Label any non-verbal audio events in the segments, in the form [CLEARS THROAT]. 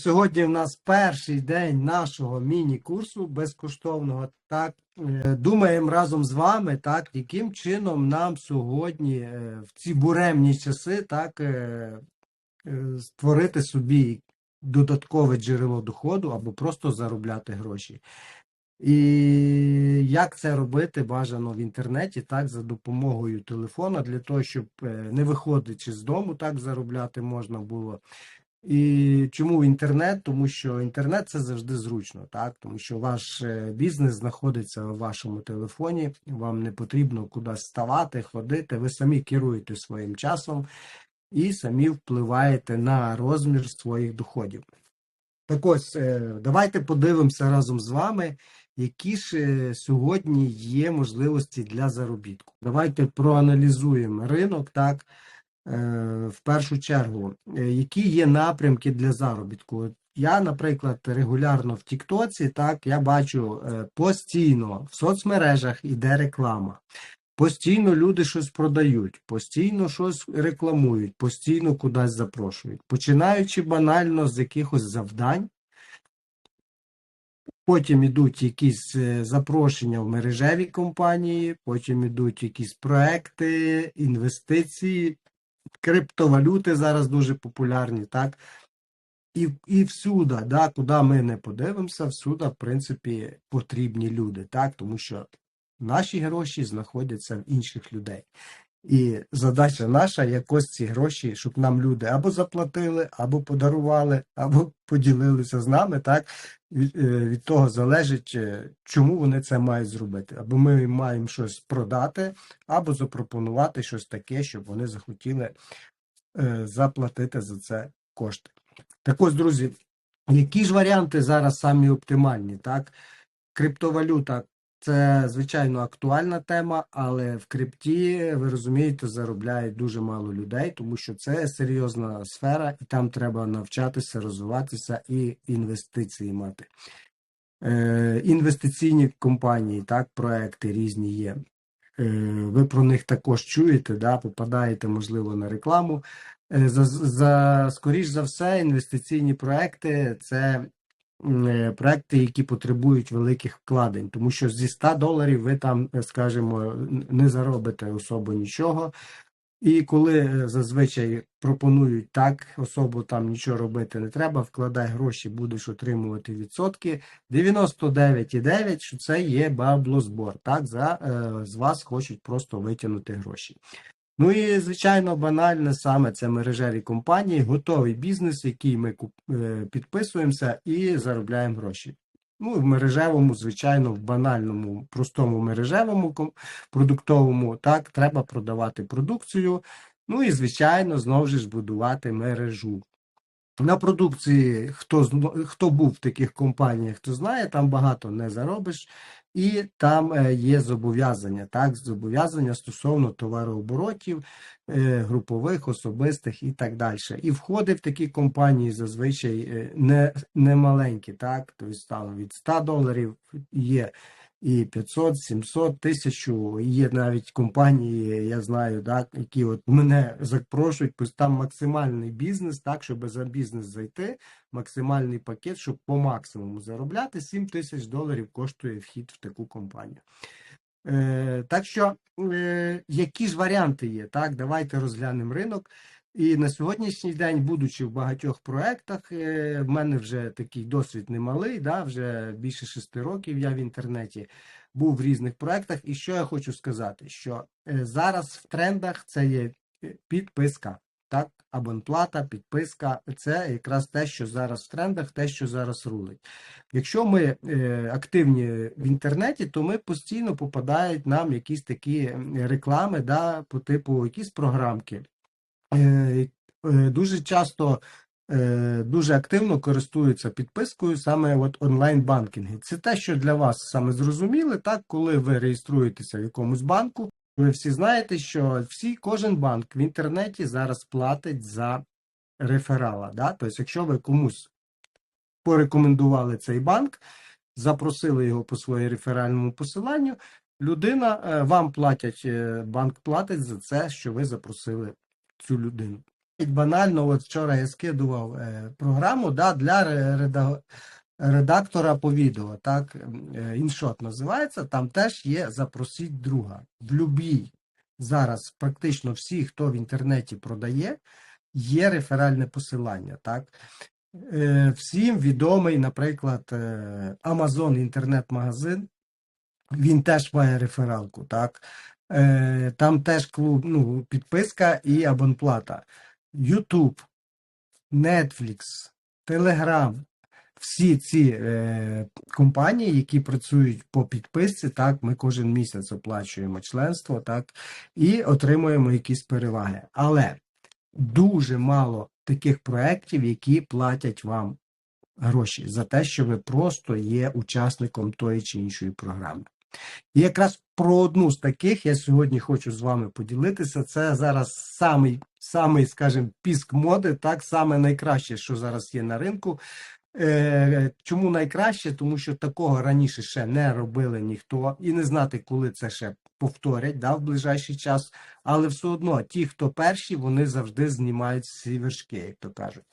Сьогодні в нас перший день нашого міні-курсу безкоштовного. Так Е, думаємо разом з вами, так яким чином нам сьогодні е, в ці буремні часи так е, створити собі додаткове джерело доходу або просто заробляти гроші. І як це робити бажано в інтернеті, так, за допомогою телефона, для того, щоб не виходячи з дому, так заробляти можна було. І чому інтернет? Тому що інтернет це завжди зручно, так тому що ваш е, бізнес знаходиться у вашому телефоні, вам не потрібно кудись ставати, ходити. Ви самі керуєте своїм часом і самі впливаєте на розмір своїх доходів. Так ось, е, давайте подивимося разом з вами, які ж сьогодні є можливості для заробітку. Давайте проаналізуємо ринок, так, в першу чергу, е, які є напрямки для заробітку. Я, наприклад, регулярно в Тіктоці, так, я бачу е, постійно в соцмережах іде реклама. Постійно люди щось продають, постійно щось рекламують, постійно кудись запрошують, починаючи банально з якихось завдань. Потім ідуть якісь е, запрошення в мережеві компанії, потім ідуть якісь проекти, інвестиції, криптовалюти зараз дуже популярні, так? І, і всюди, да, куди ми не подивимося, всюди, в принципі, потрібні люди, так? Тому що наші гроші знаходяться в інших людей. І задача наша якось ці гроші, щоб нам люди або заплатили, або подарували, або поділилися з нами. Так від, е, від того залежить, е, чому вони це мають зробити. Або ми маємо щось продати, або запропонувати щось таке, щоб вони захотіли е, заплатити за це кошти. Так ось, друзі, які ж варіанти зараз самі оптимальні? Так, криптовалюта це звичайно актуальна тема, але в крипті, ви розумієте, заробляють дуже мало людей, тому що це серйозна сфера, і там треба навчатися, розвиватися і інвестиції мати. Е, інвестиційні компанії, так, проекти різні є. Е, ви про них також чуєте, да, попадаєте, можливо, на рекламу. Е, За, за, скоріш за все, інвестиційні проекти це проекти, які потребують великих вкладень, тому що зі 100 доларів ви там, е, скажімо, не заробите особо нічого. І коли е, зазвичай пропонують так, особо там нічого робити не треба, вкладай гроші, будеш отримувати відсотки. 99,9, що це є баблозбор. Так, за, е, з вас хочуть просто витягнути гроші. Ну і звичайно, банальне саме це мережеві компанії, готовий бізнес, який ми е, підписуємося і заробляємо гроші. Ну, в мережевому, звичайно, в банальному, простому мережевому продуктовому, так, треба продавати продукцію. Ну і, звичайно, знову ж будувати мережу. На продукції, хто хто був в таких компаніях, хто знає, там багато не заробиш, і там е, є зобов'язання, так, зобов'язання стосовно товарооборотів, е, групових, особистих і так далі. І входи в такі компанії зазвичай е, не, не маленькі, так, тобто від 100 доларів є і 500, 700, 1000, є навіть компанії, я знаю, так, які от мене запрошують, ось там максимальний бізнес, так, щоб за бізнес зайти, максимальний пакет, щоб по максимуму заробляти, 7 тисяч доларів коштує вхід в таку компанію. Е, так що, е, які ж варіанти є? Так, давайте розглянемо ринок. І на сьогоднішній день, будучи в багатьох проєктах, е, в мене вже такий досвід немалий, да, вже більше шести років я в інтернеті був в різних проєктах. І що я хочу сказати, що е, зараз в трендах це є е, підписка, так, абонплата, підписка це якраз те, що зараз в трендах, те, що зараз рулить. Якщо ми активні в інтернеті, то ми постійно попадають нам якісь такі реклами, да, по типу якісь програмки. Е, е, дуже часто е, дуже активно користуються підпискою саме от онлайн-банкінги. Це те, що для вас саме зрозуміли, так, коли ви реєструєтеся в якомусь банку, ви всі знаєте, що всі, кожен банк в інтернеті зараз платить за реферала. Да? Тобто, якщо ви комусь порекомендували цей банк, запросили його по своєму реферальному посиланню, людина вам платять, банк платить за це, що ви запросили цю людину. банально, от вчора я скидував е, програму да, для реда- редактора по відео, так, е, іншот називається, там теж є запросіть друга. В любій зараз практично всі, хто в інтернеті продає, є реферальне посилання, так. Е, Всім відомий, наприклад, е, Amazon інтернет-магазин, він теж має рефералку, так. Е, Там теж клуб, ну, підписка і абонплата. YouTube, Netflix, Telegram, всі ці е, компанії, які працюють по підписці, так, ми кожен місяць оплачуємо членство, так, і отримуємо якісь переваги. Але дуже мало таких проєктів, які платять вам гроші за те, що ви просто є учасником тої чи іншої програми. І якраз про одну з таких я сьогодні хочу з вами поділитися. Це зараз самий, самий скажімо, піск моди, так, саме найкраще, що зараз є на ринку. Е, чому найкраще? Тому що такого раніше ще не робили ніхто, і не знати, коли це ще повторять да, в ближайший час. Але все одно ті, хто перші, вони завжди знімають всі вершки, як то кажуть.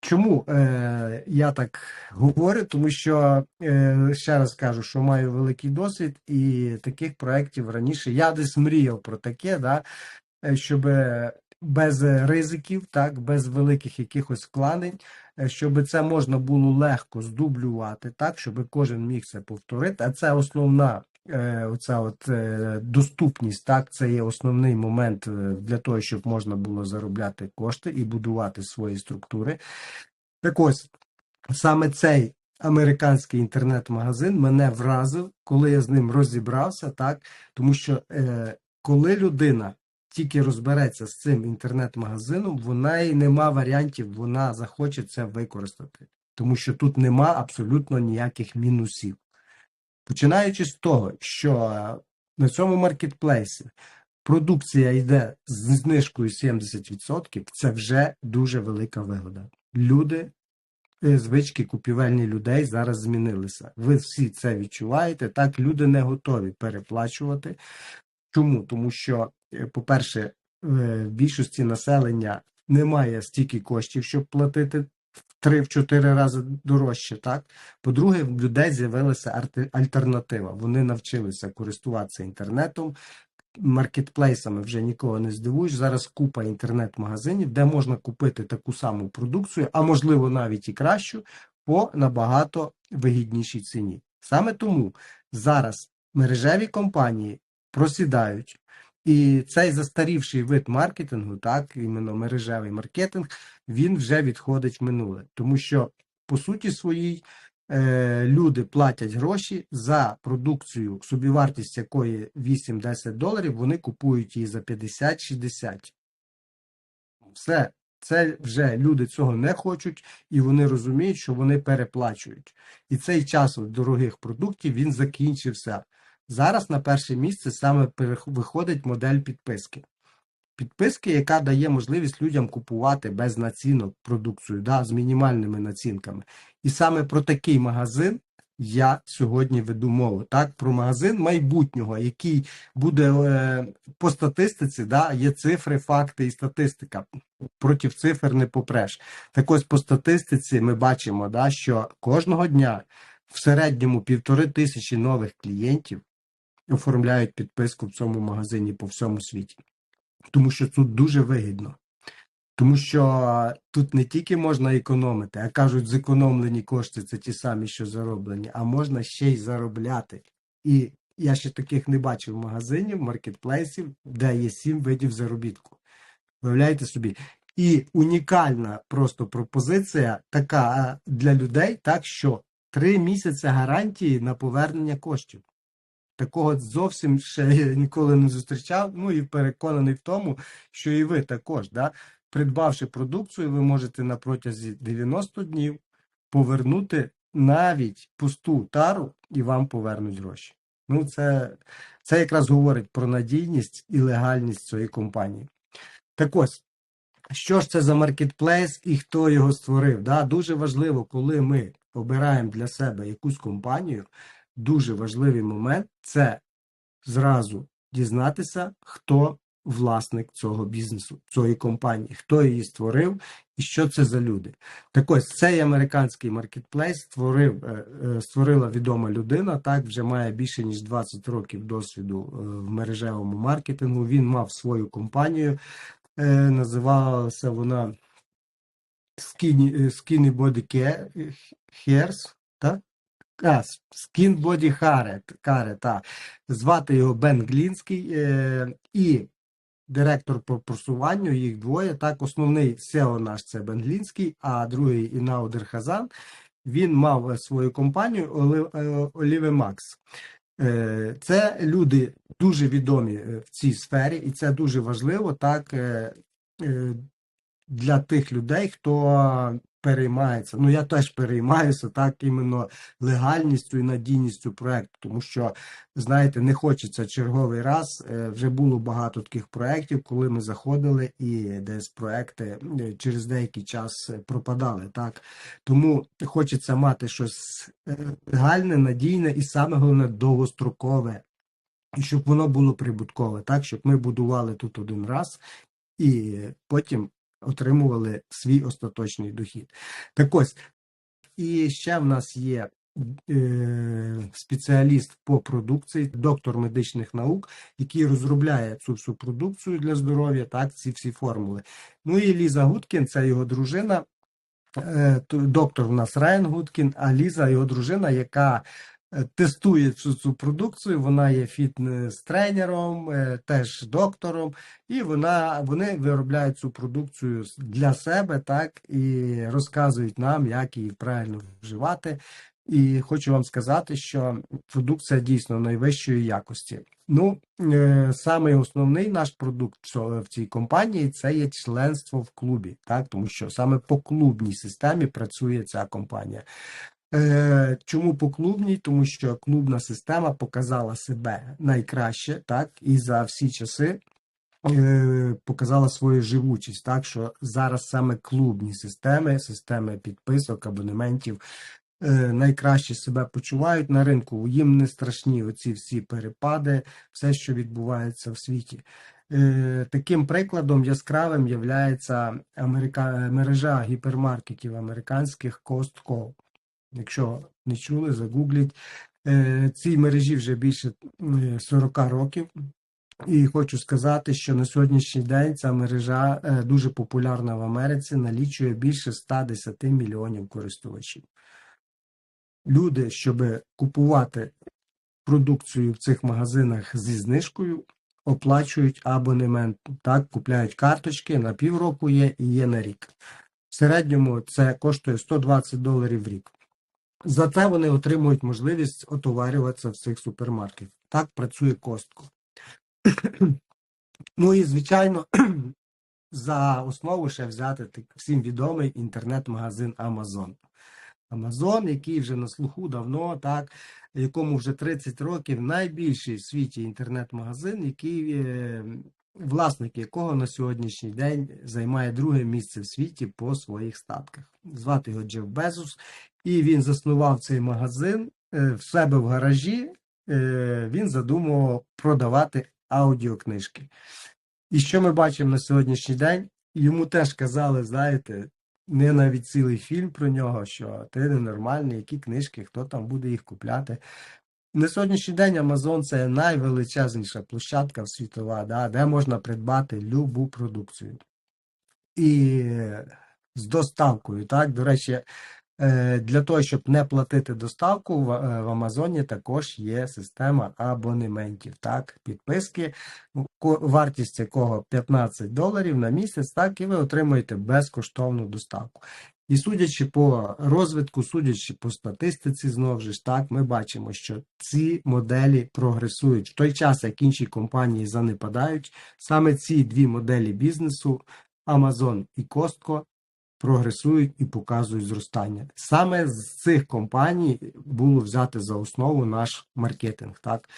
Чому е, я так говорю? Тому що е, ще раз кажу, що маю великий досвід, і таких проєктів раніше я десь мріяв про таке, да, е, щоб без ризиків, так, без великих якихось вкладень, е, щоб це можна було легко здублювати, так, щоб кожен міг це повторити. А це основна е, оця от е, доступність, так, це є основний момент е, для того, щоб можна було заробляти кошти і будувати свої структури. Так ось, саме цей американський інтернет-магазин мене вразив, коли я з ним розібрався, так, тому що е, коли людина тільки розбереться з цим інтернет-магазином, вона і нема варіантів, вона захоче це використати, тому що тут нема абсолютно ніяких мінусів. Починаючи з того, що на цьому маркетплейсі продукція йде з знижкою 70%, це вже дуже велика вигода. Люди, е, звички купівельні людей зараз змінилися. Ви всі це відчуваєте. Так, люди не готові переплачувати. Чому? Тому що, е, по-перше, е, в більшості населення немає стільки коштів, щоб платити в 3-4 рази дорожче. Так, по-друге, в людей з'явилася альтернатива. Вони навчилися користуватися інтернетом. Маркетплейсами вже нікого не здивуєш. Зараз купа інтернет-магазинів, де можна купити таку саму продукцію, а можливо навіть і кращу, по набагато вигіднішій ціні. Саме тому зараз мережеві компанії просідають. І цей застарівший вид маркетингу, так, іменно мережевий маркетинг, він вже відходить в минуле. Тому що, по суті своїй, е, люди платять гроші за продукцію, собівартість якої 8-10 доларів, вони купують її за 50-60. Все. Це вже люди цього не хочуть, і вони розуміють, що вони переплачують. І цей час дорогих продуктів він закінчився. Зараз на перше місце саме виходить модель підписки. Підписки, яка дає можливість людям купувати без націнок продукцію, да, з мінімальними націнками. І саме про такий магазин я сьогодні веду мову. Так, про магазин майбутнього, який буде е, по статистиці, да, є цифри, факти і статистика. Проти цифр не попреш. Так ось по статистиці ми бачимо, да, що кожного дня в середньому півтори тисячі нових клієнтів оформляють підписку в цьому магазині по всьому світі. Тому що тут дуже вигідно. Тому що тут не тільки можна економити, а кажуть, зекономлені кошти це ті самі, що зароблені, а можна ще й заробляти. І я ще таких не бачив магазинів, маркетплейсів, де є сім видів заробітку. Виявляєте собі. І унікальна просто пропозиція така для людей, так що три місяці гарантії на повернення коштів. Такого зовсім ще я ніколи не зустрічав. Ну і переконаний в тому, що і ви також, да, придбавши продукцію, ви можете на протязі 90 днів повернути навіть пусту тару і вам повернуть гроші. Ну, це, це якраз говорить про надійність і легальність цієї компанії. Так ось, що ж це за маркетплейс і хто його створив? Да? Дуже важливо, коли ми обираємо для себе якусь компанію, дуже важливий момент це зразу дізнатися, хто власник цього бізнесу, цієї компанії, хто її створив і що це за люди. Так ось цей американський маркетплейс створив, е, е, створила відома людина, так вже має більше ніж 20 років досвіду е, в мережевому маркетингу. Він мав свою компанію, називалася вона Skinny Body Care- Hairs, так? А, Body Care, Care, так. Звати його Бен Глінський е, і директор по просуванню, їх двоє. Так, основний SEO наш це Бен Глінський, а другий Інаудер Хазан. Він мав е, свою компанію е, Оліве Макс. Е, Це люди дуже відомі в цій сфері, і це дуже важливо так для тих людей, хто переймається. Ну я теж переймаюся так іменно легальністю і надійністю проекту, тому що знаєте, не хочеться черговий раз. е, Вже було багато таких проєктів, коли ми заходили і десь проекти е, через деякий час е, пропадали. Так тому хочеться мати щось легальне, надійне і саме головне довгострокове. І щоб воно було прибуткове, так щоб ми будували тут один раз і потім отримували свій остаточний дохід. Так ось, і ще в нас є е, спеціаліст по продукції, доктор медичних наук, який розробляє цю всю продукцію для здоров'я, так, ці всі формули. Ну і Ліза Гудкін, це його дружина. Е, Доктор у нас Райан Гудкін, а Ліза його дружина, яка тестує цю, цю продукцію. Вона є фітнес-тренером, е, теж доктором, і вона, вони виробляють цю продукцію для себе, так, і розказують нам, як її правильно вживати. І хочу вам сказати, що продукція дійсно найвищої якості. Ну, е, самий основний наш продукт в цій компанії це є членство в клубі, так, тому що саме по клубній системі працює ця компанія. Е, чому по клубній? Тому що клубна система показала себе найкраще, так, і за всі часи е, показала свою живучість, так що зараз саме клубні системи, системи підписок, абонементів е, найкраще себе почувають на ринку. Їм не страшні оці всі перепади, все, що відбувається в світі. Таким прикладом яскравим є мережа гіпермаркетів американських Costco. Якщо не чули, загугліть. Е, Цій мережі вже більше е, 40 років. І хочу сказати, що на сьогоднішній день ця мережа е, дуже популярна в Америці, налічує більше 110 мільйонів користувачів. Люди, щоб купувати продукцію в цих магазинах зі знижкою, оплачують абонемент. Так, купляють карточки на півроку є і є на рік. В середньому це коштує 120 доларів в рік. Зате вони отримують можливість отоварюватися в цих супермаркетах. Так працює костко. Ну і звичайно, [CLEARS THROAT] за основу ще взяти так всім відомий інтернет-магазин Amazon. Amazon, який вже на слуху давно, так, якому вже 30 років найбільший в світі інтернет-магазин, який е, власник якого на сьогоднішній день займає друге місце в світі по своїх статках. Звати його Джеф Безос, і він заснував цей магазин е, в себе в гаражі. е, Він задумував продавати аудіокнижки. І що ми бачимо на сьогоднішній день? Йому теж казали, знаєте, не навіть цілий фільм про нього, що ти ненормальний, які книжки, хто там буде їх купляти. На сьогоднішній день Amazon це найвеличезніша площадка світова, да, де можна придбати любу продукцію. І з доставкою, так, до речі, для того, щоб не платити доставку, в, е, в Амазоні також є система абонементів, так, підписки, ну, вартість якого 15 доларів на місяць, так, і ви отримуєте безкоштовну доставку. І судячи по розвитку, судячи по статистиці, знову ж так, ми бачимо, що ці моделі прогресують. В той час, як інші компанії занепадають, саме ці дві моделі бізнесу, Amazon і Costco, прогресують і показують зростання. Саме з цих компаній було взяти за основу наш маркетинг. Так?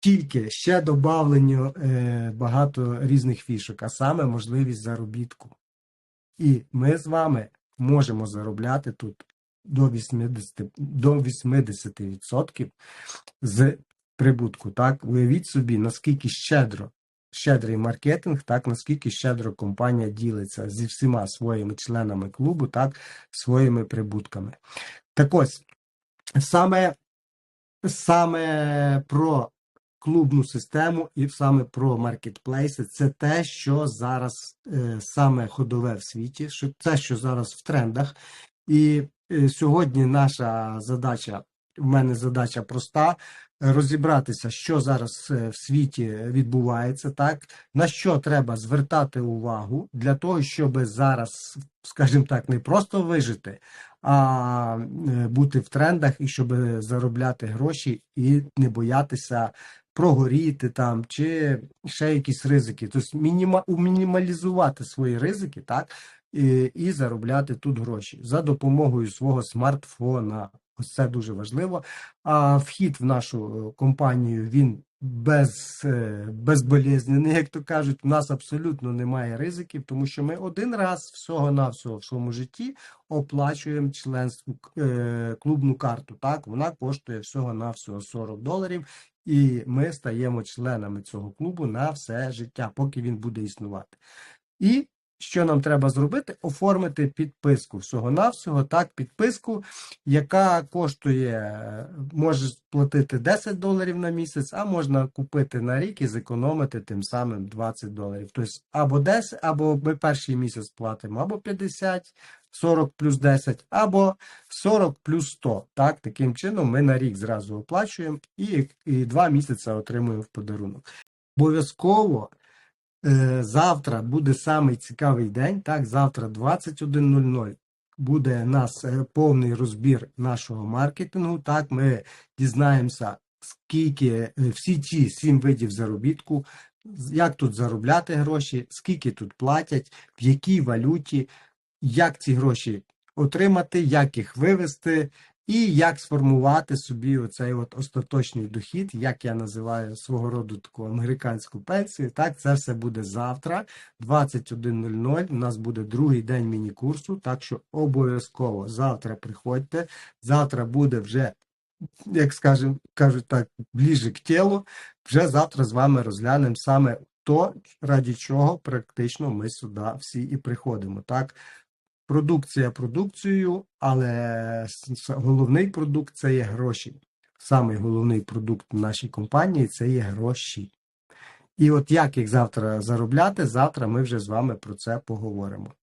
Тільки ще додавлені е, багато різних фішок, а саме можливість заробітку. І ми з вами можемо заробляти тут до 80%, до 80% з прибутку. Так, уявіть собі, наскільки щедро щедрий маркетинг, так наскільки щедро компанія ділиться зі всіма своїми членами клубу, так, своїми прибутками. Так ось, саме, саме про клубну систему і саме про маркетплейси це те, що зараз е, саме ходове в світі, що це, що зараз в трендах. І е, сьогодні наша задача, в мене задача проста. Розібратися, що зараз е, в світі відбувається, так на що треба звертати увагу для того, щоб зараз, скажімо так, не просто вижити, а е, бути в трендах і щоб заробляти гроші і не боятися прогоріти там чи ще якісь ризики. Тобто мініма, мінімалізувати свої ризики, так, і, і заробляти тут гроші за допомогою свого смартфона. Ось це дуже важливо. А вхід в нашу е, компанію він без, е, безболезнений, як то кажуть. У нас абсолютно немає ризиків, тому що ми один раз всього-навсього в своєму житті оплачуємо членству е, клубну карту. Так, вона коштує всього-навсього 40 доларів, і ми стаємо членами цього клубу на все життя, поки він буде існувати. І що нам треба зробити? Оформити підписку всього-навсього, так, підписку, яка коштує, е, може платити 10 доларів на місяць, а можна купити на рік і зекономити тим самим 20 доларів. Тобто або 10, або ми перший місяць платимо, або 50, 40 плюс 10, або 40 плюс 100. Так, таким чином ми на рік зразу оплачуємо і, і 2 місяці отримуємо в подарунок. Обов'язково Завтра буде самий цікавий день. Так, завтра 21.00 буде у нас е, повний розбір нашого маркетингу. Так, ми дізнаємося, скільки е, всі ті сім видів заробітку, як тут заробляти гроші, скільки тут платять, в якій валюті, як ці гроші отримати, як їх вивести, і як сформувати собі оцей от остаточний дохід, як я називаю свого роду таку американську пенсію. Так, це все буде завтра, 21.00. У нас буде другий день міні-курсу, так що обов'язково завтра приходьте. Завтра буде вже, як скажем, кажуть так, ближче к тілу. Вже завтра з вами розглянемо саме то, раді чого практично ми сюди всі і приходимо. Так, продукція продукцією, але головний продукт це є гроші. Самий головний продукт в нашій компанії це є гроші. І от як їх завтра заробляти, завтра ми вже з вами про це поговоримо.